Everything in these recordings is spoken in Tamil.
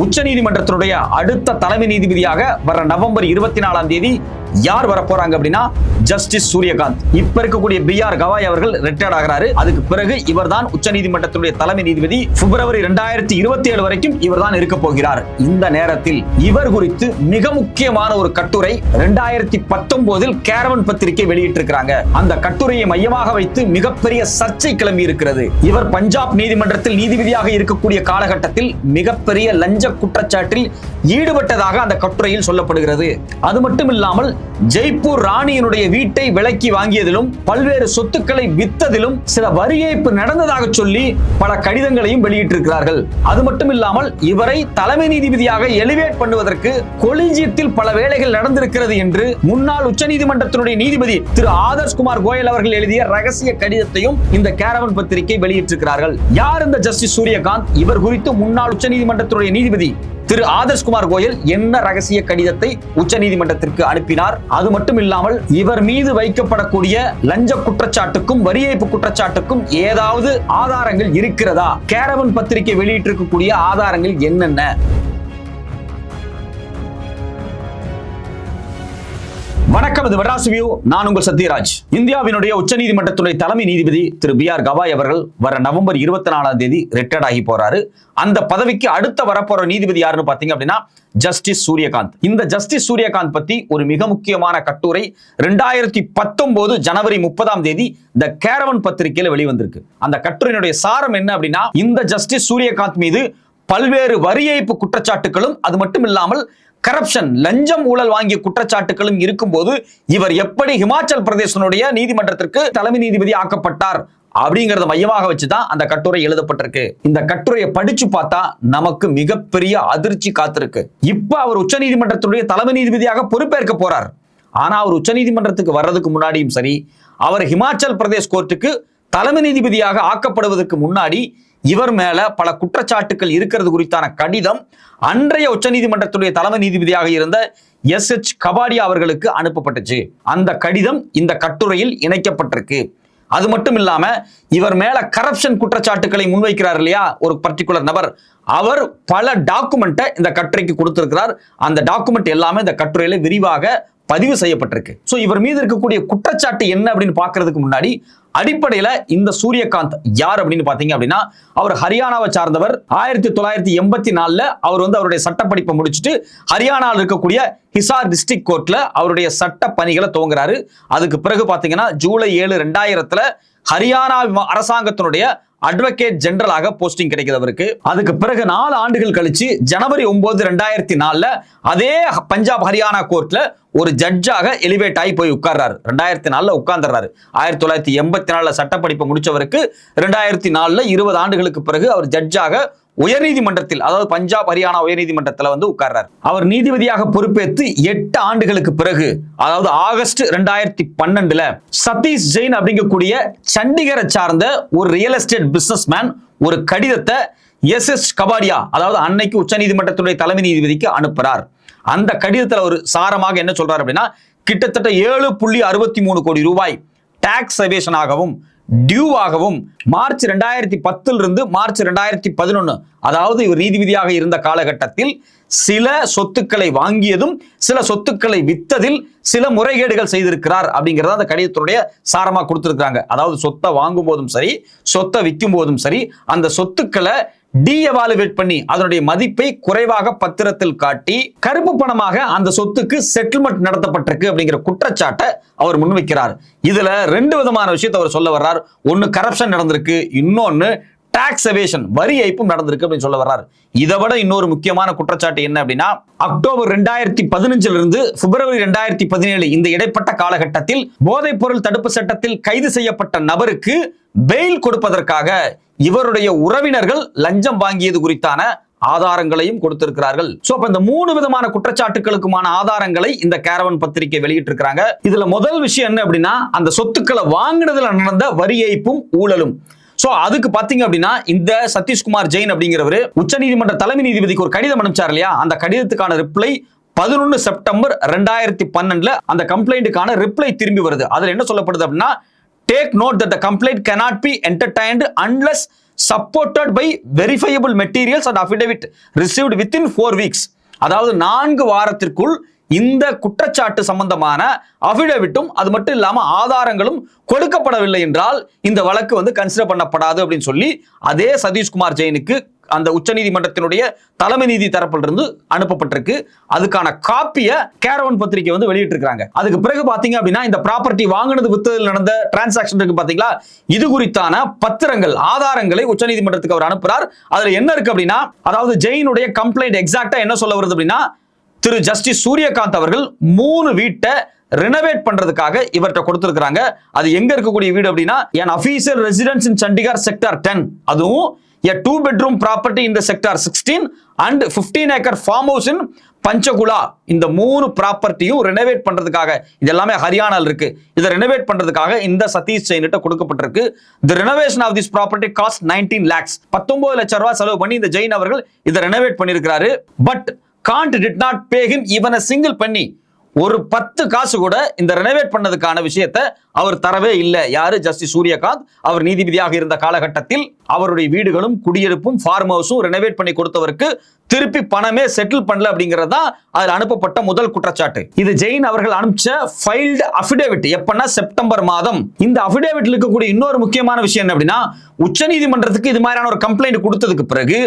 உச்ச நீதிமன்றத்தினுடைய அடுத்த தலைமை நீதிபதியாக வர நவம்பர் இருபத்தி நாலாம் தேதி யார் வரப்போறாங்க அப்படின்னா ஜஸ்டிஸ் சூரியகாந்த். இப்ப இருக்கக்கூடிய பி ஆர் கவாய் அவர்கள் ரிட்டையர்ட் ஆகிறாரு. அதுக்கு பிறகு இவர்தான் உச்ச நீதிமன்றத்தினுடைய தலைமை நீதிபதி. பிப்ரவரி இரண்டாயிரத்தி இருபத்தி ஏழு வரைக்கும் இவர்தான் இருக்க போகிறார். இந்த நேரத்தில் இவர் குறித்து மிக முக்கியமான ஒரு கட்டுரை இரண்டாயிரத்தி பத்தொன்பதில் கேரவன் பத்திரிகை வெளியிட்டிருக்கிறாங்க. அந்த கட்டுரையை மையமாக வைத்து மிகப்பெரிய சர்ச்சை கிளம்பி இருக்கிறது இவர் பஞ்சாப் நீதிமன்றத்தில் நீதிபதியாக இருக்கக்கூடிய காலகட்டத்தில் மிகப்பெரிய லஞ்ச குற்றச்சாட்டில் ஈடுபட்டதாக அந்த கட்டுரையில் சொல்லப்படுகிறது. அது மட்டும் இல்லாமல் ஜெய்ப்பூர் ராணியினுடைய வீட்டை விலக்கி வாங்கியதிலும் பல்வேறு சொத்துக்களை வித்ததிலும் சில வரி ஏய்ப்பு நடந்ததாக சொல்லி பல கடிதங்களையும் வெளியிட்டிருக்கிறார்கள். அது மட்டும் இல்லாமல் இவரை தலைமை நீதிபதியாக எலிவேட் பண்ணுவதற்கு கொலிஜியத்தில் பல வேலைகள் நடந்திருக்கிறது என்று முன்னாள் உச்சநீதிமன்றத்தினுடைய நீதிபதி திரு ஆதர்ஷ் குமார் கோயல் அவர்கள் எழுதிய ரகசிய கடிதத்தையும் இந்த கேரவன் பத்திரிகை வெளியிட்டிருக்கிறார்கள். யார் இந்த ஜஸ்டிஸ் சூரியகாந்த்? இவர் குறித்து முன்னாள் உச்சநீதிமன்றத்தினுடைய நீதிபதி திரு ஆதர்ஷ் குமார் கோயல் என்ன ரகசிய கடிதத்தை உச்ச நீதிமன்றத்திற்கு அனுப்பினார்? அது மட்டும் இல்லாமல் இவர் மீது வைக்கப்படக்கூடிய லஞ்ச குற்றச்சாட்டுக்கும் வரி ஏய்ப்பு குற்றச்சாட்டுக்கும் ஏதாவது ஆதாரங்கள் இருக்கிறதா? கேரவன் பத்திரிகை வெளியிட்டிருக்கக்கூடிய ஆதாரங்கள் என்னென்ன? வணக்கம் இது மெட்ராஸ் வியூ. நான் உங்கள் சத்யராஜ். இந்தியாவினுடைய உச்சநீதிமன்றத்துடைய தலைமை நீதிபதி திரு பி ஆர் கவாய் அவர்கள் வர நவம்பர் இருபத்தி நாலாம் தேதி ரிட்டையர்ட் ஆகி போறாரு. அந்த பதவிக்கு அடுத்த வரப்போற நீதிபதி யாருன்னு பாத்தீங்க அப்படின்னா ஜஸ்டிஸ் சூரியகாந்த். இந்த ஜஸ்டிஸ் சூரியகாந்த் பத்தி ஒரு மிக முக்கியமான கட்டுரை ரெண்டாயிரத்தி பத்தொன்பது ஜனவரி முப்பதாம் தேதி த கேரவன் பத்திரிகையில வெளிவந்திருக்கு. அந்த கட்டுரையினுடைய சாரம் என்ன அப்படின்னா இந்த ஜஸ்டிஸ் சூரியகாந்த் மீது பல்வேறு வரி ஏய்ப்பு குற்றச்சாட்டுகளும் அது மட்டும் இல்லாமல் கரப்ஷன் லஞ்சம் ஊழல் வாங்கிய குற்றச்சாட்டுகளும் இருக்கும்போது இவர் எப்படி ஹிமாச்சல் பிரதேசனுடைய நீதிமன்றத்திற்கு தலைமை நீதிபதி ஆக்கப்பட்டார் அப்படிங்கறத மையமாக வச்சுதான் அந்த கட்டுரை எழுதப்பட்டிருக்கு. இந்த கட்டுரையை படிச்சு பார்த்தா நமக்கு மிகப்பெரிய அதிர்ச்சி காத்திருக்கு. இப்ப அவர் உச்ச நீதிமன்றத்தினுடைய தலைமை நீதிபதியாக பொறுப்பேற்க போறார். ஆனா அவர் உச்ச நீதிமன்றத்துக்கு வர்றதுக்கு முன்னாடியும் சரி அவர் ஹிமாச்சல் பிரதேஷ் கோர்ட்டுக்கு தலைமை நீதிபதியாக ஆக்கப்படுவதற்கு முன்னாடி இவர் மேல பல குற்றச்சாட்டுகள் இருக்கிறது குறித்தான கடிதம் அன்றைய உச்சநீதிமன்றத்துடைய தலைமை நீதிபதியாக இருந்த எஸ் எச் கபாடியா அவர்களுக்கு அனுப்பப்பட்டுச்சு. அந்த கடிதம் இந்த கட்டுரையில் இணைக்கப்பட்டிருக்கு. அது மட்டும் இல்லாம இவர் மேல கரப்ஷன் குற்றச்சாட்டுகளை முன்வைக்கிறார் இல்லையா? ஒரு பர்டிகுலர் நபர். அவர் பல டாக்குமெண்ட்டை இந்த கட்டுரைக்கு கொடுத்திருக்கிறார். அந்த டாக்குமெண்ட் எல்லாமே இந்த கட்டுரையில விரிவாக பதிவு செய்யப்பட்டிருக்கு. ஸோ இவர் மீது இருக்கக்கூடிய குற்றச்சாட்டு என்ன அப்படின்னு பாக்குறதுக்கு முன்னாடி அடிப்படையில இந்த சூரியகாந்த் யார் அப்படின்னு பாத்தீங்க அப்படின்னா அவர் ஹரியானாவை சார்ந்தவர். ஆயிரத்தி தொள்ளாயிரத்தி எண்பத்தி நாலுல அவர் வந்து அவருடைய சட்ட படிப்பை முடிச்சுட்டு ஹரியானாவில் இருக்கக்கூடிய ஹிசார் டிஸ்ட்ரிக்ட் கோர்ட்ல அவருடைய சட்ட பணிகளை துவங்குறாரு. அதுக்கு பிறகு பாத்தீங்கன்னா ஜூலை ஏழு ரெண்டாயிரத்துல ஹரியானா அரசாங்கத்தினுடைய அட்வொகேட் ஜெனரலாக போஸ்டிங் கிடைக்கிறது அவருக்கு. அதுக்கு பிறகு நாலு ஆண்டுகள் கழிச்சு ஜனவரி ஒன்பது ரெண்டாயிரத்தி நாலுல அதே பஞ்சாப் ஹரியானா கோர்ட்ல ஒரு ஜட்ஜாக எலிவேட் ஆகி போய் உட்கார்றாரு. ரெண்டாயிரத்தி நாலுல உட்கார்ந்துறாரு. ஆயிரத்தி தொள்ளாயிரத்தி எண்பத்தி நாலுல சட்டப்படிப்பை முடிச்சவருக்கு ரெண்டாயிரத்தி நாலுல இருபது ஆண்டுகளுக்கு பிறகு அவர் ஜட்ஜாக உயர்நீதிமன்றத்தில் அதாவது பஞ்சாப் ஹரியானா உயர்நீதிமன்றத்தில் வந்து உட்கார்றார். அவர் நீதிபதியாக பொறுப்பேற்று எட்டு ஆண்டுகளுக்கு பிறகு அதாவது ஆகஸ்ட் ரெண்டாயிரத்தி பன்னெண்டுல சதீஷ் ஜெயின் அப்படிங்கக்கூடிய சண்டிகரை சார்ந்த ஒரு ரியல் எஸ்டேட் பிசினஸ்மேன் ஒரு கடிதத்தை எஸ் எஸ் கபாடியா அதாவது அன்னைக்கு உச்சநீதிமன்றத்துடைய தலைமை நீதிபதிக்கு அனுப்புறார். அந்த கடிதத்தில் ஒரு சாரமாக என்ன சொல்றாரு அப்படின்னா கிட்டத்தட்ட ஏழு புள்ளி அறுபத்தி மூணு கோடி ரூபாய் டாக்ஸ் சவேஷனாகவும் டியூவாகவும் மார்ச் ரெண்டாயிரத்தி பத்தில் இருந்து மார்ச் ரெண்டாயிரத்தி பதினொன்னு அதாவது இவர் நீதிபதியாக இருந்த காலகட்டத்தில் சில சொத்துக்களை வாங்கியதும் சில சொத்துக்களை வித்ததில் சில முறைகேடுகள் செய்திருக்கிறார் அப்படிங்கிறத அந்த கடிதத்துடைய சாரமாக கொடுத்துருக்காங்க அதாவது சொத்தை வாங்கும் போதும் சரி சொத்தை விற்கும் போதும் சரி அந்த சொத்துக்களை டீஎவாலுவேட் பண்ணி அதனுடைய மதிப்பை குறைவாக பத்திரத்தில் காட்டி கருப்பு பணமாக அந்த சொத்துக்கு செட்டில்மெண்ட் நடத்தப்பட்டிருக்கு அப்படிங்கிற குற்றச்சாட்டை அவர் முன்வைக்கிறார். இதுல ரெண்டு விதமான விஷயத்தை அவர் சொல்ல வர்றார். ஒன்னு கரப்ஷன் நடந்திருக்கு இன்னொன்னு டாக்ஸ் எவேஷன் வரி ஏய்ப்பும் நடந்திருக்கு அப்படின்னு சொல்ல வர்றார். இதை விட இன்னொரு முக்கியமான குற்றச்சாட்டு என்ன அப்படின்னா அக்டோபர் ரெண்டாயிரத்தி பதினஞ்சுல இருந்து பிப்ரவரி ரெண்டாயிரத்தி பதினேழு இந்த இடைப்பட்ட காலகட்டத்தில் போதைப் பொருள் தடுப்பு சட்டத்தில் கைது செய்யப்பட்ட நபருக்கு பெயில் கொடுப்பதற்காக இவருடைய உறவினர்கள் லஞ்சம் வாங்கியது குறித்தான ஆதாரங்களையும் கொடுத்திருக்கிறார்கள். சோ அப்ப இந்த மூணு விதமான குற்றச்சாட்டுகளுக்குமான ஆதாரங்களை இந்த கேரவன் பத்திரிகை வெளியிட்டிருக்கிறாங்க. இதுல முதல் விஷயம் என்ன அப்படின்னா அந்த சொத்துக்களை வாங்கினதுல நடந்த வரி ஏய்ப்பும் ஊழலும். சோ அதுக்கு பாத்தீங்க அப்படின்னா இந்த சதீஷ்குமார் ஜெயின் அப்படிங்கிறவர் உச்சநீதிமன்ற தலைமை நீதிபதிக்கு ஒரு கடிதம் அனுப்பிச்சார் இல்லையா? அந்த கடிதத்துக்கான ரிப்ளை பதினொன்னு செப்டம்பர் ரெண்டாயிரத்தி பன்னெண்டுல அந்த கம்ப்ளைண்ட்டுக்கான ரிப்ளை திரும்பி வருது. அதுல என்ன சொல்லப்படுது அப்படின்னா take note that the complaint cannot be entertained unless supported by verifiable materials and affidavit received within four weeks அதாவது நான்கு வாரத்திற்குள் இந்த குற்றச்சாட்டு சம்பந்தமான அஃபிடவிட்டும் அது மட்டும் இல்லாமல் ஆதாரங்களும் கொடுக்கப்படவில்லை என்றால் இந்த வழக்கு வந்து கன்சிடர் பண்ணப்படாது அப்படின்னு சொல்லி அதே சதீஷ்குமார் ஜெயினுக்கு அந்த உச்சநீதிமன்றத்தினுடைய தலைமை நீதி தரப்பிலிருந்து அனுப்பப்பட்டிருக்கு. அதுக்கான காப்பியை கேரவன் பத்திரிகை வந்து வெளியிட்டிருக்காங்க அதுக்கு பிறகு பாத்தீங்க அப்படின்னா இந்த ப்ராப்பர்ட்டி வாங்கினது வித்ததில் நடந்த டிரான்சாக்ஷன் இருக்கு பாத்தீங்களா? இது குறித்தான பத்திரங்கள் ஆதாரங்களை உச்சநீதிமன்றத்துக்கு அவர் அனுப்புறார். அதுல என்ன இருக்கு அப்படின்னா அதாவது ஜெயினுடைய கம்ப்ளைண்ட் எக்ஸாக்டா என்ன சொல்ல வருது அப்படின்னா திரு ஜஸ்டிஸ் சூரியகாந்த் அவர்கள் மூணு வீட்டை ரெனோவேட் பண்றதுக்காக இவர்கிட்ட கொடுத்திருக்காங்க அது எங்க இருக்கக்கூடிய வீடு அப்படின்னா என் official residence in Chandigarh sector ten அதுவும் a two bedroom property the sector sixteen and fifteen acre farm house in Panchkula இந்த மூணு ப்ராப்பர்ட்டியும் ரெனோவேட் பண்றதுக்காக இது எல்லாமே ஹரியானால இருக்கு. இதை ரெனோவேட் பண்றதுக்காக இந்த சதீஷ் ஜெயின்கிட்ட கொடுக்கப்பட்டிருக்கு. The renovation of this property cost nineteen lakhs பத்தொன்பது லட்சம் ரூபாய் செலவு பண்ணி இந்த ஜெயின் அவர்கள் இதை ரெனோவேட் பண்ணியிருக்கிறாரு. But Kant did not pay him even a single பண்ணி ஒரு பத்து காசு கூட இந்த ரெனோவேட் பண்ணதுக்கான விஷயத்தை அவர் தரவே இல்லை. யாரு? ஜஸ்டிஸ் சூரியகாந்த். அவர் நீதிபதியாக இருந்த காலகட்டத்தில் அவருடைய வீடுகளும் குடியிருப்பும் ஃபார்ம் ஹவுஸும் ரெனோவேட் பண்ணி கொடுத்தவருக்கு திருப்பி பணமே செட்டில் பண்ணல அப்படிங்கிறது தான் அதில் அனுப்பப்பட்ட முதல் குற்றச்சாட்டு. இது ஜெயின் அவர்கள் அனுப்பிச்ச ஃபைல்டு அஃபிடேவிட் எப்பன்னா செப்டம்பர் மாதம். இந்த அஃபிடேவிட்ல இருக்கக்கூடிய இன்னொரு முக்கியமான விஷயம் என்ன அப்படின்னா உச்சநீதிமன்றத்துக்கு இது மாதிரியான ஒரு கம்ப்ளைண்ட் கொடுத்ததுக்கு பிறகு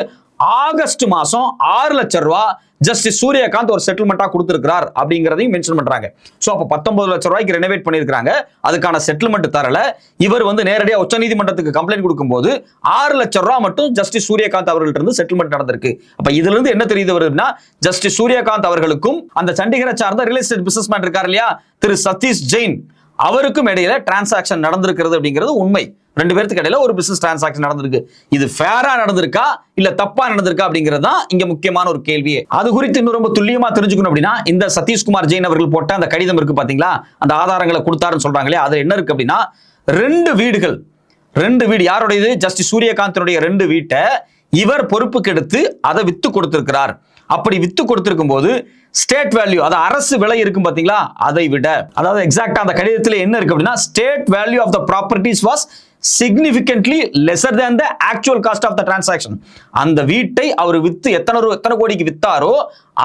ஆகஸ்ட் மாசம் ஆறு லட்சம் ரூபாய் ஜஸ்டிஸ் சூரியகாந்த் ஒரு செட்டில்மெண்ட்டாக கொடுத்திருக்கிறார் அப்படிங்கிறதையும் மென்ஷன் பண்றாங்க. சோ அப்ப பத்தொன்பது லட்சம் ரூபாய்க்கு ரெனோவேட் பண்ணிருக்காங்க அதுக்கான செட்டில்மெண்ட் தரல. இவர் வந்து நேரடியாக உச்சநீதிமன்றத்துக்கு கம்ப்ளைண்ட் கொடுக்கும்போது ஆறு லட்சம் ரூபாய் மட்டும் ஜஸ்டிஸ் சூரியகாந்த் அவர்கள்ட்ட இருந்து செட்டில்மெண்ட் நடந்திருக்கு. அப்ப இதுல இருந்து என்ன தெரியுது வருதுன்னா ஜஸ்டிஸ் சூரியகாந்த் அவர்களுக்கும் அந்த சண்டிகரை சார்ந்த ரியல் எஸ்டேட் பிசினஸ் மேன் இருக்கார் இல்லையா? திரு சதீஷ் ஜெயின். அவருக்கும் இடையில டிரான்சாக்ஷன் நடந்திருக்கிறது அப்படிங்கிறது உண்மை. ரெண்டு பேருக்கு இடையில ஒரு பிசினஸ் டிரான்சாக்ஷன் நடந்திருக்கு. இது ஃபேரா நடந்திருக்கா? இல்ல தப்பா நடந்திருக்கா அப்படிங்கிறது தான் இங்க முக்கியமான ஒரு கேள்வியே. அது குறித்து இன்னும் ரொம்ப துல்லியமா தெரிஞ்சுக்கணும் அப்படின்னா இந்த சதீஷ்குமார் ஜெயின் அவர்கள் போட்ட அந்த கடிதம் இருக்கு பாத்தீங்களா? அந்த ஆதாரங்களை கொடுத்தாருன்னு சொல்றாங்களே அது என்ன இருக்கு அப்படின்னா ரெண்டு வீடுகள். ரெண்டு வீடு. யாருடையது? ஜஸ்டிஸ் சூரியகாந்தனுடைய ரெண்டு வீட்டை இவர் பொறுப்புக்கு எடுத்து அதை வித்து கொடுத்திருக்கிறார். அப்படி வித்து கொடுத்திருக்கும் போது ஸ்டேட் வேல்யூ அது அரசு விலை இருக்கும் பாத்தீங்களா அதை விட. அதாவது எக்ஸாக்டா அந்த கடிதத்தில் என்ன இருக்கு அப்படின்னா state value of the properties was significantly lesser than the actual cost of the transaction அந்த வீட்டை அவர் வித்து எத்தனை ரூ எத்தனை கோடிக்கு வித்தாரோ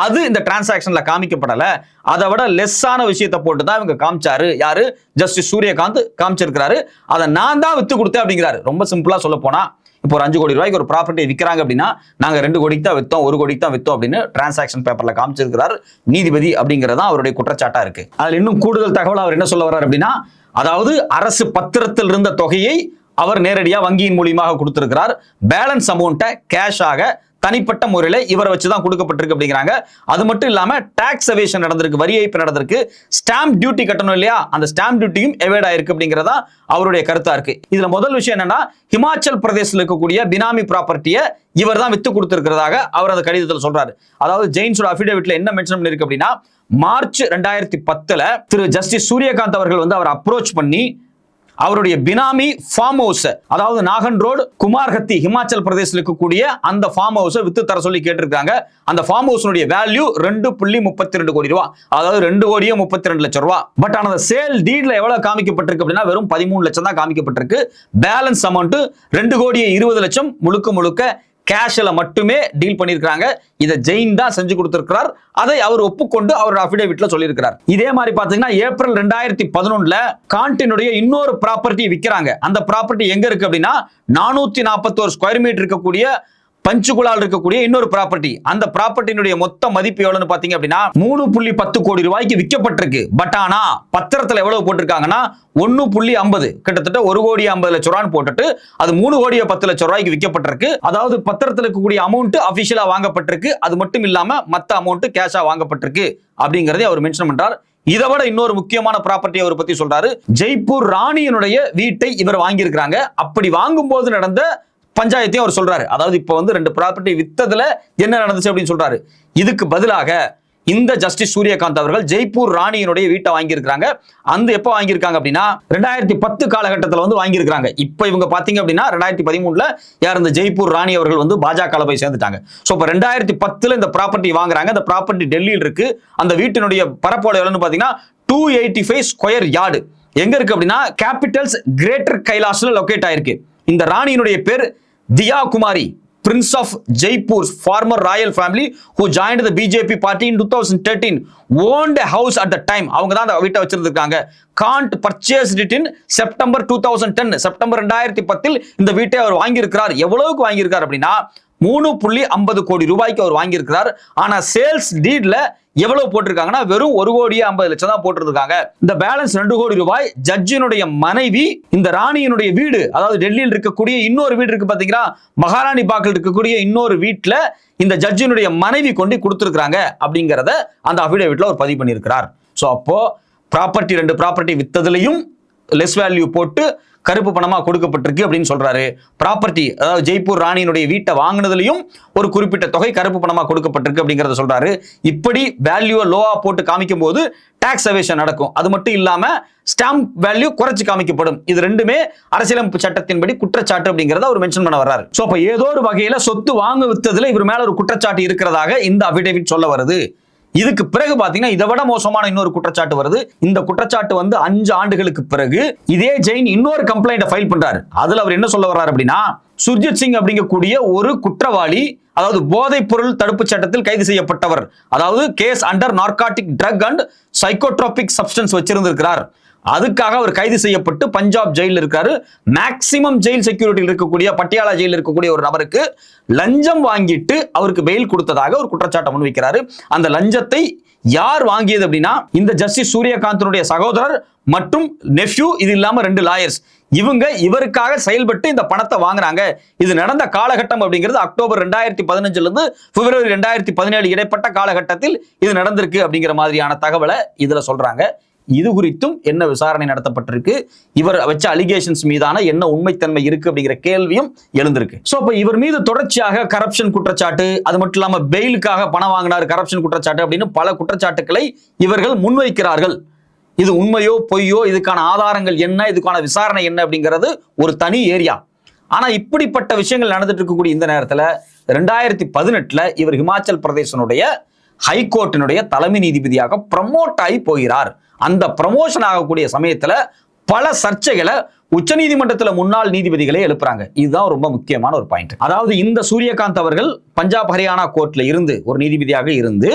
அது இந்த டிரான்சாக்ஷன்ல காமிக்கப்படல. அதை விட லெஸ்ஸான விஷயத்தை போட்டு தான் இவங்க காமிச்சாரு. யாரு? ஜஸ்டிஸ் சூரியகாந்த் காமிச்சிருக்கிறாரு. அதை நான் தான் வித்து கொடுத்தேன் அப்படிங்கிறாரு. ரொம்ப சிம்பிளா சொல்ல போனா. இப்போ ஒரு அஞ்சு கோடி ரூபாய்க்கு ஒரு ப்ராப்பர்ட்டி விற்கிறாங்க அப்படின்னா நாங்கள் ரெண்டு கோடிக்கு தான் வித்தோம் ஒரு கோடிக்கு தான் வித்தோம் அப்படின்னு டிரான்சாக்ஷன் பேப்பரில் காமிச்சிருக்கிறார் நீதிபதி அப்படிங்கிறது தான் அவருடைய குற்றச்சாட்டாக இருக்கு. அதில் இன்னும் கூடுதல் தகவல் அவர் என்ன சொல்ல வர்றார் அப்படின்னா அதாவது அரசு பத்திரத்தில் இருந்த தொகையை அவர் நேரடியாக வங்கியின் மூலியமாக கொடுத்திருக்கிறார். பேலன்ஸ் அமௌண்ட்டை கேஷாக தனிப்பட்ட முறையில் இவரை வச்சு தான் கொடுக்கப்பட்டிருக்கு அப்படிங்கிறாங்க. அது மட்டும் இல்லாமல் டேக்ஸ் எவேஷன் நடந்திருக்கு வரி ஏய்ப்பு நடந்திருக்கு. ஸ்டாம்ப் டியூட்டி கட்டணும் இல்லையா? அந்த ஸ்டாம்ப் டியூட்டியும் எவேட் ஆயிருக்கு அப்படிங்கிறதா அவருடைய கருத்தா இருக்கு. இதுல முதல் விஷயம் என்னன்னா ஹிமாச்சல் பிரதேசில் இருக்கக்கூடிய பினாமி ப்ராப்பர்ட்டியை இவர் தான் வித்து கொடுத்திருக்கிறதாக அவர் அந்த கடிதத்தில் சொல்றாரு. அதாவது ஜெயின்ஸோட அபிடேவிட்ல என்ன மென்ஷன் பண்ணிருக்கு அப்படின்னா மார்ச் ரெண்டாயிரத்தி பத்துல திரு ஜஸ்டிஸ் சூரியகாந்த் அவர்கள் வந்து அவர் அப்ரோச் பண்ணி அவருடைய பினாமி ஃபார்ம் ஹவுஸ் அதாவது நாகன் ரோடு குமார்ஹத்தி ஹிமாச்சல் பிரதேசில் இருக்கக்கூடிய அந்த ஃபார்ம் ஹவுஸை வித்து தர சொல்லி கேட்டிருக்காங்க. அந்த ஃபார்ம் ஹவுஸ்னுடைய வேல்யூ ரெண்டு புள்ளி முப்பத்தி ரெண்டு கோடி ரூபா. அதாவது ரெண்டு கோடியே முப்பத்தி ரெண்டு லட்சம் ரூபா. பட் ஆனா அந்த சேல் டீட்ல எவ்வளவு காமிக்கப்பட்டிருக்கு அப்படின்னா வெறும் பதிமூணு லட்சம் தான் காமிக்கப்பட்டிருக்கு. பேலன்ஸ் அமௌண்ட் ரெண்டு கோடியே இருபது லட்சம் முழுக்க முழுக்க கேஷில் மட்டுமே டீல் பண்ணியிருக்கிறாங்க இதை ஜெயின் தான் செஞ்சு கொடுத்துருக்கிறார். அதை அவர் ஒப்புக்கொண்டு அவரோட அஃபிடேவிட்டில் சொல்லியிருக்கிறார். இதே மாதிரி பார்த்தீங்கன்னா ஏப்ரல் ரெண்டாயிரத்தி பதினொன்றில் காண்டினுடைய இன்னொரு ப்ராப்பர்ட்டி விற்கிறாங்க அந்த ப்ராப்பர்ட்டி எங்கே இருக்குது அப்படின்னா நானூற்றி நாற்பத்தோரு ஸ்கொயர் மீட்டர் இருக்கக்கூடிய பஞ்சுகுலால் இருக்கக்கூடிய இன்னொரு ப்ராப்பர்ட்டி அந்த ப்ராப்பர்ட்டியினுடைய மொத்த மதிப்பு எவ்வளவுன்னு பாத்தீங்க அப்படின்னா மூணு புள்ளி பத்து கோடி ரூபாய்க்கு விற்கப்பட்டிருக்கு. பட் ஆனா பத்திரத்துல எவ்வளவு போட்டிருக்காங்கன்னா ஒன்னு புள்ளி ஐம்பது. கிட்டத்தட்ட ஒரு கோடி ஐம்பது லட்சம் ரூபான்னு போட்டுட்டு அது மூணு கோடியே பத்து லட்சம் ரூபாய்க்கு விற்கப்பட்டிருக்கு. அதாவது பத்திரத்தில் இருக்கக்கூடிய அமௌண்ட் அபிஷியலா வாங்கப்பட்டிருக்கு. அது மட்டும் இல்லாம மத்த அமௌண்ட் கேஷா வாங்கப்பட்டிருக்கு. அப்படிங்கறதே அவர் மென்ஷன் பண்றார். இதை விட இன்னொரு முக்கியமான ப்ராப்பர்ட்டி அவர் பத்தி சொல்றாரு. ஜெய்ப்பூர் ராணியினுடைய வீட்டை இவர் வாங்கியிருக்கிறாங்க. அப்படி வாங்கும்போது நடந்த பஞ்சாயத்தையும் அவர் சொல்றாரு. அதாவது இப்போ வந்து ரெண்டு ப்ராப்பர்ட்டி வித்ததுல என்ன நடந்துச்சு அப்படின்னு சொல்றாரு. இதுக்கு பதிலாக இந்த ஜஸ்டிஸ் சூரியகாந்த் அவர்கள் ஜெய்ப்பூர் ராணியினுடைய வீட்டை வாங்கியிருக்கிறாங்க. அந்த எப்போ வாங்கியிருக்காங்க அப்படின்னா ரெண்டாயிரத்தி பத்து காலகட்டத்தில் வந்து வாங்கியிருக்காங்க இப்போ இவங்க பார்த்தீங்க அப்படின்னா ரெண்டாயிரத்தி பதிமூணுல யார் இந்த ஜெய்ப்பூர் ராணி அவர்கள் வந்து பாஜக போய் சேர்ந்துட்டாங்க. ஸோ இப்போ ரெண்டாயிரத்தி பத்துல இந்த ப்ராப்பர்ட்டி வாங்குறாங்க. இந்த ப்ராப்பர்ட்டி டெல்லியில் இருக்கு. அந்த வீட்டினுடைய பரப்போட எவ்வளோன்னு பார்த்தீங்கன்னா two eighty five square yard எங்க இருக்கு அப்படின்னா கேபிட்டல்ஸ் கிரேட்டர் கைலாஸ்ல லொக்கேட் ஆயிருக்கு. இந்த ராணியினுடைய பேர் Diya Kumari prince of Jaipur former royal family who joined the BJP party in 2013 owned a house at the time. அவங்க தான் அந்த வீட்டை வச்சிருந்திருக்காங்க. Kant purchase it in September two thousand ten September ரெண்டாயிரத்தி பத்தில் இந்த வீட்டை அவர் வாங்கியிருக்கிறார். எவ்வளவுக்கு வாங்கியிருக்கார் அப்படின்னா மூணு புள்ளி ஐம்பது கோடி ரூபாய்க்கு அவர் வாங்கியிருக்கிறார். ஆனா சேல்ஸ் டீட்ல எவ்வளவு போட்டிருக்காங்கன்னா வெறும் ஒரு கோடியே ஐம்பது லட்சம் தான் போட்டிருக்காங்க இந்த பேலன்ஸ் ரெண்டு கோடி ரூபாய் ஜட்ஜினுடைய மனைவி இந்த ராணியினுடைய வீடு அதாவது டெல்லியில் இருக்கக்கூடிய இன்னொரு வீடு இருக்கு பாத்தீங்களா? மகாராணி பாக்கில் இருக்கக்கூடிய இன்னொரு வீட்டுல இந்த ஜட்ஜினுடைய மனைவி கொண்டு கொடுத்துருக்காங்க அப்படிங்கிறத அந்த அபிடேவிட்ல அவர் பதிவு பண்ணியிருக்கிறார். சோ அப்போ ப்ராப்பர்ட்டி ரெண்டு ப்ராப்பர்ட்டி வித்ததுலையும் லெஸ் வேல்யூ போட்டு கருப்பு பணமாக கொடுக்கப்பட்டிருக்கு அப்படின்னு சொல்றாரு. ப்ராப்பர்ட்டி அதாவது ஜெய்ப்பூர் ராணியினுடைய வீட்டை வாங்கினதுலையும் ஒரு குறிப்பிட்ட தொகை கருப்பு பணமாக கொடுக்கப்பட்டிருக்கு அப்படிங்கிறத சொல்றாரு. இப்படி வேல்யூ லோவா போட்டு காமிக்கும் போது டாக்ஸ் அவேஷன் நடக்கும். அது மட்டும் இல்லாமல் ஸ்டாம்ப் வேல்யூ குறைச்சி காமிக்கப்படும். இது ரெண்டுமே அரசியலமைப்பு சட்டத்தின்படி குற்றச்சாட்டு அப்படிங்கிறத அவர் மென்ஷன் பண்ண வர்றாரு. ஸோ அப்போ ஏதோ ஒரு வகையில் சொத்து வாங்க வித்ததில் இவர் மேல ஒரு குற்றச்சாட்டு இருக்கிறதாக இந்த அபிடேவிட் சொல்ல வருது. இதுக்கு பிறகு பாத்தீங்கன்னா இதை விட மோசமான இன்னொரு குற்றச்சாட்டு வருது. இந்த குற்றச்சாட்டு வந்து அஞ்சு ஆண்டுகளுக்கு பிறகு இதே ஜெயின் இன்னொரு கம்ப்ளைண்ட் ஃபைல் பண்றாரு. அதுல அவர் என்ன சொல்ல வர்றாரு அப்படின்னா சுர்ஜித் சிங் அப்படிங்கக்கூடிய ஒரு குற்றவாளி அதாவது போதைப் பொருள் தடுப்பு சட்டத்தில் கைது செய்யப்பட்டவர் அதாவது case under narcotic drug and psychotropic substance வச்சிருந்திருக்கிறார். அதுக்காக அவர் கைது செய்யப்பட்டு பஞ்சாப் ஜெயிலில் இருக்காரு. மேக்சிமம் ஜெயில் செக்யூரிட்டியில் இருக்கக்கூடிய பட்டியாலா ஜெயிலில் இருக்கக்கூடிய ஒரு நபருக்கு லஞ்சம் வாங்கிட்டு அவருக்கு பெயில் கொடுத்ததாக ஒரு குற்றச்சாட்டை முன்வைக்கிறாரு. அந்த லஞ்சத்தை யார் வாங்கியது அப்படின்னா இந்த ஜஸ்டிஸ் சூரியகாந்தனுடைய சகோதரர் மற்றும் நெஃப்யூ இது இல்லாம ரெண்டு லாயர்ஸ் இவங்க இவருக்காக செயல்பட்டு இந்த பணத்தை வாங்குறாங்க. இது நடந்த காலகட்டம் அப்படிங்கிறது அக்டோபர் ரெண்டாயிரத்தி பதினஞ்சுல இருந்து பிப்ரவரி ரெண்டாயிரத்தி பதினேழு இடைப்பட்ட காலகட்டத்தில் இது நடந்திருக்கு அப்படிங்கிற மாதிரியான தகவலை இதுல சொல்றாங்க. இது குறித்தும் என்ன விசாரணை நடத்தப்பட்டிருக்கு? இவர் வச்ச அலிகேஷன்ஸ் மீதான என்ன உண்மைத்தன்மை இருக்கு அப்படிங்கிற கேள்வியும் எழுந்திருக்கு. ஸோ இப்போ இவர் மீது தொடர்ச்சியாக கரப்ஷன் குற்றச்சாட்டு அது மட்டும் இல்லாமல் பெயிலுக்காக பணம் வாங்கினார் கரப்ஷன் குற்றச்சாட்டு அப்படின்னு பல குற்றச்சாட்டுக்களை இவர்கள் முன்வைக்கிறார்கள். இது உண்மையோ பொய்யோ இதுக்கான ஆதாரங்கள் என்ன இதுக்கான விசாரணை என்ன அப்படிங்கிறது ஒரு தனி ஏரியா. ஆனால் இப்படிப்பட்ட விஷயங்கள் நடந்துட்டு இருக்கக்கூடிய இந்த நேரத்தில் ரெண்டாயிரத்தி பதினெட்டில் இவர் ஹிமாச்சல் பிரதேசனுடைய ஹைகோர்ட்டினுடைய தலைமை நீதிபதியாக ப்ரமோட் ஆகி போகிறார். அந்த ப்ரமோஷன் ஆகக்கூடிய சமயத்தில் பல சர்ச்சைகளை உச்சநீதிமன்றத்தில் முன்னாள் நீதிபதிகளே எழுப்புறாங்க. இதுதான் ரொம்ப முக்கியமான ஒரு பாயிண்ட் அதாவது இந்த சூரியகாந்த் அவர்கள் பஞ்சாப் ஹரியானா கோர்ட்ல இருந்து ஒரு நீதிபதியாக இருந்து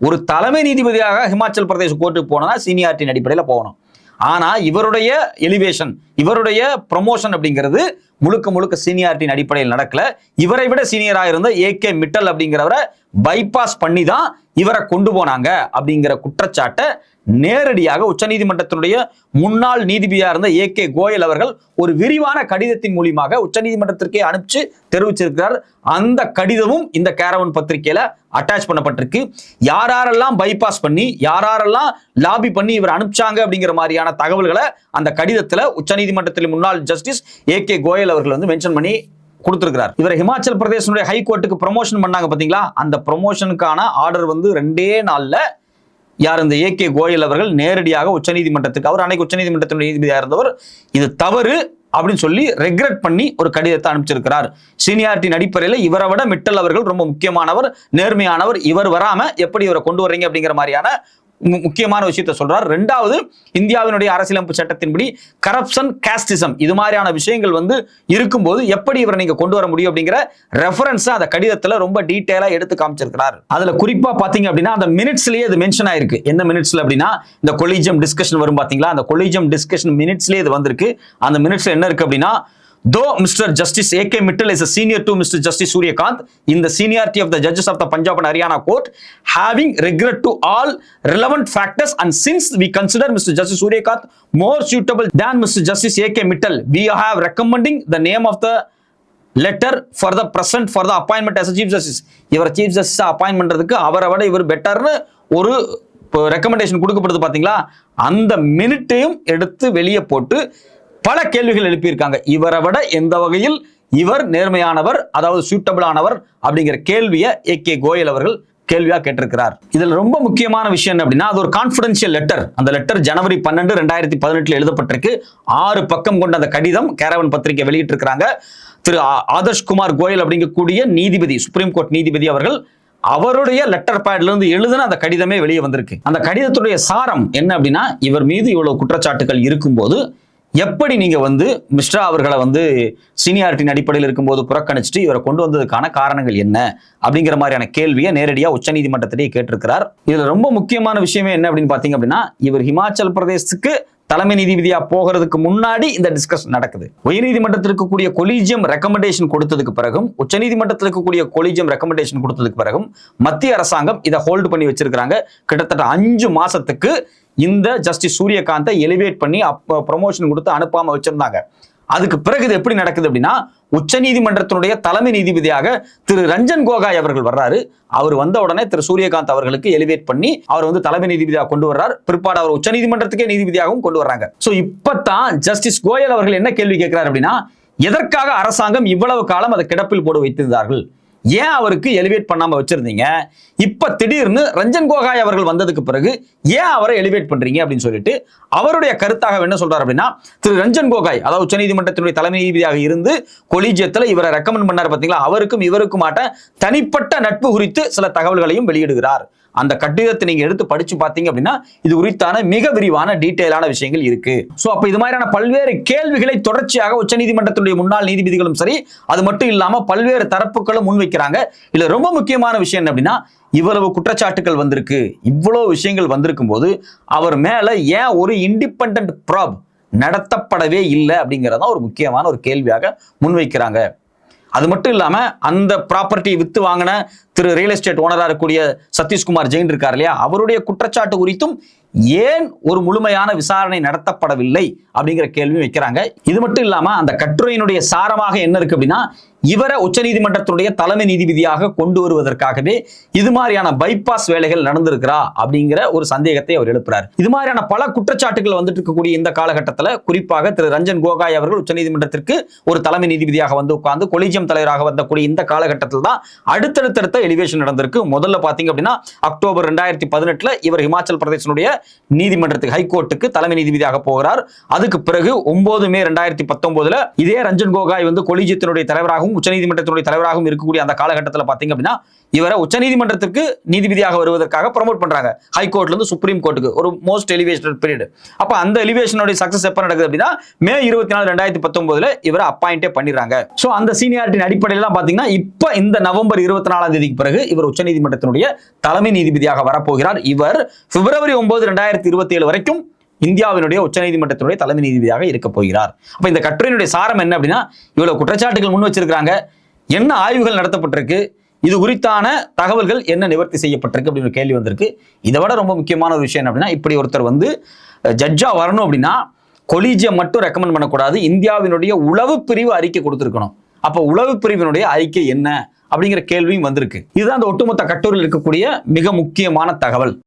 ஒரு தலைமை நீதிபதியாக ஹிமாச்சல் பிரதேச கோர்ட்டுக்கு போனா சீனியாரிட்டியின் அடிப்படையில் போகணும். ஆனா இவருடைய எலிவேஷன் இவருடைய ப்ரொமோஷன் அப்படிங்கிறது முழுக்க முழுக்க சீனியாரிட்டியின் அடிப்படையில் நடக்கல. இவரை விட சீனியராக இருந்த ஏ கே மிட்டல் அப்படிங்கிறவரை பைபாஸ் பண்ணி தான் இவரை கொண்டு போனாங்க அப்படிங்கிற குற்றச்சாட்டை நேரடியாக உச்சநீதிமன்றத்தினுடைய முன்னாள் நீதிபதியாக இருந்த ஏ கே கோயல் அவர்கள் ஒரு விரிவான கடிதத்தின் மூலியமாக உச்சநீதிமன்றத்திற்கே அனுப்பிச்சு தெரிவிச்சிருக்கிறார். அந்த கடிதமும் இந்த கேரவன் பத்திரிகையில அட்டாச் பண்ணப்பட்டிருக்கு. யாரெல்லாம் பைபாஸ் பண்ணி யாரெல்லாம் லாபி பண்ணி இவர் அனுப்பிச்சாங்க அப்படிங்கிற மாதிரியான தகவல்களை அந்த கடிதத்துல உச்சநீதிமன்றத்தில் முன்னாள் ஜஸ்டிஸ் ஏ கே கோயல் அவர்கள் வந்து மென்ஷன் பண்ணி கொடுத்திருக்கிறார். இவர் ஹிமாச்சல் பிரதேசனுடைய ஹைகோர்ட்டுக்கு ப்ரொமோஷன் பண்ணாங்க பாத்தீங்களா? அந்த ப்ரமோஷனுக்கான ஆர்டர் வந்து ரெண்டே நாள்ல யார் இந்த ஏ கே கோயல் அவர்கள் நேரடியாக உச்சநீதிமன்றத்துக்கு அவர் அன்னைக்கு உச்சநீதிமன்றத்தினுடைய நீதிபதியாக இருந்தவர். இது தவறு அப்படின்னு சொல்லி ரெக்ரெட் பண்ணி ஒரு கடிதத்தை அனுப்பிச்சிருக்கிறார். சீனியாரிட்டியின் அடிப்படையில் இவரை விட மிட்டல் அவர்கள் ரொம்ப முக்கியமானவர் நேர்மையானவர். இவர் வராம எப்படி இவரை கொண்டு வர்றீங்க அப்படிங்கிற மாதிரியான முக்கியமான விஷயத்தை சொல்றார். ரெண்டாவது இந்தியாவினுடைய அரசியலமைப்பு சட்டத்தின்படி கரப்ஷன் காஸ்டிசம் இது மாதிரியான விஷயங்கள் வந்து இருக்கும்போது எப்படி இவரை நீங்க கொண்டு வர முடியும் அப்படிங்கிற ரெஃபரன்ஸ் அந்த கடிதத்துல ரொம்ப டீட்டெயிலா எடுத்து காமிச்சிருக்கிறார். அதுல குறிப்பா பாத்தீங்க அப்படின்னா அந்த மினிட்ஸ்லயே இது மென்ஷன் ஆயிருக்கு. என்ன மினிட்ஸ்ல அப்படின்னா இந்த கொலிஜியம் டிஸ்கஷன் வரும் பாத்தீங்களா? அந்த கொலிஜியம் டிஸ்கஷன் மினிட்ஸ்லயே இது வந்திருக்கு. அந்த மினிட்ஸ்ல என்ன இருக்கு அப்படின்னா though mister justice A K Mittal is senior to mister justice Suryakant இந்த seniority of the judges of the Punjab and Haryana court having regular to all relevant factors and since we consider mister justice Suryakant more suitable than mister justice A K Mittal we have recommending the name of the letter for the present for the appointment as chief justice இவர் சீஃப் ஜஸ்டிஸ் அப்பாயின் பண்ணுறதுக்கு அவரை விட இவர் பெட்டர்னு ஒரு ரெக்கமெண்டேஷன் கொடுக்கப்படுது பார்த்தீங்களா அந்த மினிட்டையும் எடுத்து வெளியே போட்டு பல கேள்விகள் எழுப்பியிருக்காங்க. இவரை விட எந்த வகையில் இவர் நேர்மையானவர் அதாவது சூட்டபிளானவர் அப்படிங்கிற கேள்வியை ஏ கே கோயல் அவர்கள் கேள்வியா கேட்டிருக்கிறார். இதுல ரொம்ப முக்கியமான விஷயம் என்ன அப்படின்னா அது ஒரு கான்ஃபிடென்ஷியல் லெட்டர் அந்த லெட்டர் ஜனவரி பன்னெண்டு ரெண்டாயிரத்தி பதினெட்டுல எழுதப்பட்டிருக்கு. ஆறு பக்கம் கொண்ட அந்த கடிதம் கேரவன் பத்திரிகை வெளியிட்டிருக்கிறாங்க. திரு ஆதர்ஷ்குமார் ஆதர்ஷ் குமார் கோயல் அப்படிங்கக்கூடிய நீதிபதி சுப்ரீம் கோர்ட் நீதிபதி அவர்கள் அவருடைய லெட்டர் பேட்ல இருந்து எழுதின அந்த கடிதமே வெளியே வந்திருக்கு. அந்த கடிதத்துடைய சாரம் என்ன அப்படின்னா இவர் மீது இவ்வளவு குற்றச்சாட்டுகள் இருக்கும்போது எப்படி நீங்க வந்து மிஸ்ரா அவர்களை வந்து சீனியாரிட்டியின் அடிப்படையில் இருக்கும்போது புறக்கணிச்சுட்டு இவரை கொண்டு வந்ததுக்கான காரணங்கள் என்ன அப்படிங்கிற மாதிரியான கேள்வியை நேரடியாக உச்சநீதிமன்றத்திலேயே கேட்டிருக்கிறார். இதுல ரொம்ப முக்கியமான விஷயமே என்ன அப்படின்னு பாத்தீங்க அப்படின்னா இவர் ஹிமாச்சல் பிரதேசத்துக்கு தலைமை நீதிபதியா போகிறதுக்கு முன்னாடி இந்த டிஸ்கஷன் நடக்குது. உயர்நீதிமன்றத்தில் இருக்கக்கூடிய கொலீஜியம் ரெக்கமெண்டேஷன் கொடுத்ததுக்கு பிறகும் உச்சநீதிமன்றத்தில் இருக்கக்கூடிய கொலீஜியம் ரெக்கமெண்டேஷன் கொடுத்ததுக்கு பிறகும் மத்திய அரசாங்கம் இதை ஹோல்டு பண்ணி வச்சிருக்கிறாங்க. கிட்டத்தட்ட அஞ்சு மாசத்துக்கு இந்த ஜஸ்டிஸ் சூரியகாந்தை எலிவேட் பண்ணி அப்போ ப்ரொமோஷன் கொடுத்து அனுப்பாம வச்சிருந்தாங்க. அதுக்கு பிறகு இது எப்படி நடக்குது அப்படின்னா உச்ச நீதிமன்றத்தினுடைய தலைமை நீதிபதியாக திரு ரஞ்சன் கோகாய் அவர்கள் வர்றாரு. அவர் வந்த உடனே திரு சூரியகாந்த் அவர்களுக்கு எலிவேட் பண்ணி அவர் வந்து தலைமை நீதிபதியாக கொண்டு வர்றார். பிற்பாடு அவர் உச்ச நீதிமன்றத்துக்கே நீதிபதியாகவும் கொண்டு வர்றாங்க. சோ இப்பத்தான் ஜஸ்டிஸ் கோயல் அவர்கள் என்ன கேள்வி கேட்கிறார் அப்படின்னா எதற்காக அரசாங்கம் இவ்வளவு காலம் அதை கிடப்பில் போட்டு வைத்திருந்தார்கள்? ஏன் அவருக்கு எலிவேட் பண்ணாம வச்சிருந்தீங்க? இப்ப திடீர்னு ரஞ்சன் கோகாய் அவர்கள் வந்ததுக்கு பிறகு ஏன் அவரை எலிவேட் பண்றீங்க அப்படின்னு சொல்லிட்டு அவருடைய கருத்தாக என்ன சொல்றாரு அப்படின்னா திரு ரஞ்சன் கோகாய் அதாவது உச்சநீதிமன்றத்தினுடைய தலைமை நீதிபதியாக இருந்து கொலிஜியத்துல இவரை ரெக்கமெண்ட் பண்ணார் பாத்தீங்களா? அவருக்கும் இவருக்குமாட்ட தனிப்பட்ட நட்பு குறித்து சில தகவல்களையும் வெளியிடுகிறார். அந்த கட்டிடத்தை நீங்க எடுத்து படிச்சு பார்த்தீங்க அப்படின்னா இது குறித்தான மிக விரிவான டீட்டெயிலான விஷயங்கள் இருக்கு. ஸோ அப்போ இது மாதிரியான பல்வேறு கேள்விகளை தொடர்ச்சியாக உச்சநீதிமன்றத்துடைய முன்னாள் நீதிபதிகளும் சரி அது மட்டும் இல்லாமல் பல்வேறு தரப்புகளும் முன்வைக்கிறாங்க இதில் ரொம்ப முக்கியமான விஷயம் என்ன அப்படின்னா இவ்வளவு குற்றச்சாட்டுகள் வந்திருக்கு. இவ்வளோ விஷயங்கள் வந்திருக்கும் போது அவர் மேலே ஏன் ஒரு இண்டிபெண்ட் ப்ராப் நடத்தப்படவே இல்லை அப்படிங்கிறதான் ஒரு முக்கியமான ஒரு கேள்வியாக முன்வைக்கிறாங்க அது மட்டும் இல்லாம அந்த ப்ராப்பர்ட்டியை வித்து வாங்கின திரு ரியல் எஸ்டேட் ஓனரா இருக்கக்கூடிய சதீஷ்குமார் ஜெயின் இருக்கார் இல்லையா? அவருடைய குற்றச்சாட்டு குறித்தும் ஏன் ஒரு முழுமையான விசாரணை நடத்தப்படவில்லை அப்படிங்கிற கேள்வி வைக்கிறாங்க. இது மட்டும் இல்லாம அந்த கட்டுரையினுடைய சாரமாக என்ன இருக்கு அப்படின்னா இவரை உச்சநீதிமன்றத்தினுடைய தலைமை நீதிபதியாக கொண்டு வருவதற்காகவே இது மாதிரியான பைபாஸ் வேலைகள் நடந்திருக்கிறா அப்படிங்கிற ஒரு சந்தேகத்தை அவர் எழுப்புறாரு. இது மாதிரியான பல குற்றச்சாட்டுகள் வந்துட்டு இருக்கக்கூடிய இந்த காலகட்டத்தில் குறிப்பாக திரு ரஞ்சன் கோகாய் அவர்கள் உச்சநீதிமன்றத்திற்கு ஒரு தலைமை நீதிபதியாக வந்து உட்கார்ந்து கொலிஜியம் தலைவராக வந்தக்கூடிய இந்த காலகட்டத்தில் தான் அடுத்தடுத்தடுத்த எலிவேஷன் நடந்திருக்கு. முதல்ல பார்த்தீங்க அப்படின்னா அக்டோபர் ரெண்டாயிரத்தி பதினெட்டுல இவர் ஹிமாச்சல் பிரதேசனுடைய நீதிமன்றத்துக்கு ஹைகோர்ட்டுக்கு தலைமை நீதிபதியாக போகிறார். அதுக்கு பிறகு ஒன்பது மே ரெண்டாயிரத்தி பத்தொன்பதுல இதே ரஞ்சன் கோகாய் வந்து கொலிஜியத்தினுடைய தலைவராகவும் உச்சநீதிமன்றத்தினுடைய தலைவராகவும் இருக்கக்கூடிய அந்த காலகட்டத்தில் பார்த்தீங்க அப்படின்னா இவரை உச்சநீதிமன்றத்திற்கு நீதிபதியாக வருவதற்காக ப்ரொமோட் பண்றாங்க. ஹைகோர்ட்லேருந்து சுப்ரீம் கோர்ட்டுக்கு ஒரு மோஸ்ட் எலிவேஷன் பீரியட் அப்போ அந்த எலிவேஷனுடைய சக்சஸ் எப்ப நடக்குது அப்படின்னா மே இருபத்தி நாலு ரெண்டாயிரத்தி பத்தொன்பதுல இவரை அப்பாயிண்டே பண்ணிடுறாங்க. ஸோ அந்த சீனியாரிட்டியின் அடிப்படையில் பார்த்தீங்கன்னா பாத்தீங்கன்னா இப்ப இந்த நவம்பர் இருபத்தி நாலாம் தேதிக்கு பிறகு இவர் உச்சநீதிமன்றத்தினுடைய தலைமை நீதிபதியாக வரப்போகிறார். இவர் பிப்ரவரி ஒன்பது ரெண்டாயிரத்தி இருபத்தி ஏழு வரைக்கும் இந்தியாவினுடைய உச்சநீதிமன்றத்தினுடைய தலைமை நீதிபதியாக இருக்க போகிறார். அப்ப இந்த கட்டுரையினுடைய சாரம் என்ன அப்படின்னா இவ்வளவு குற்றச்சாட்டுகள் முன் வச்சிருக்கிறாங்க. என்ன ஆய்வுகள் நடத்தப்பட்டிருக்கு? இது குறித்தான தகவல்கள் என்ன நிவர்த்தி செய்யப்பட்டிருக்கு அப்படின்னு ஒரு கேள்வி வந்திருக்கு. இதை விட ரொம்ப முக்கியமான ஒரு விஷயம் என்ன அப்படின்னா இப்படி ஒருத்தர் வந்து ஜட்ஜா வரணும் அப்படின்னா கொலீஜியம் மட்டும் ரெக்கமெண்ட் பண்ணக்கூடாது. இந்தியாவினுடைய உளவு பிரிவு அறிக்கை கொடுத்துருக்கணும். அப்போ உளவு பிரிவினுடைய அறிக்கை என்ன? அப்படிங்கிற கேள்வியும் வந்திருக்கு. இதுதான் அந்த ஒட்டுமொத்த கட்டுரையில் இருக்கக்கூடிய மிக முக்கியமான தகவல்.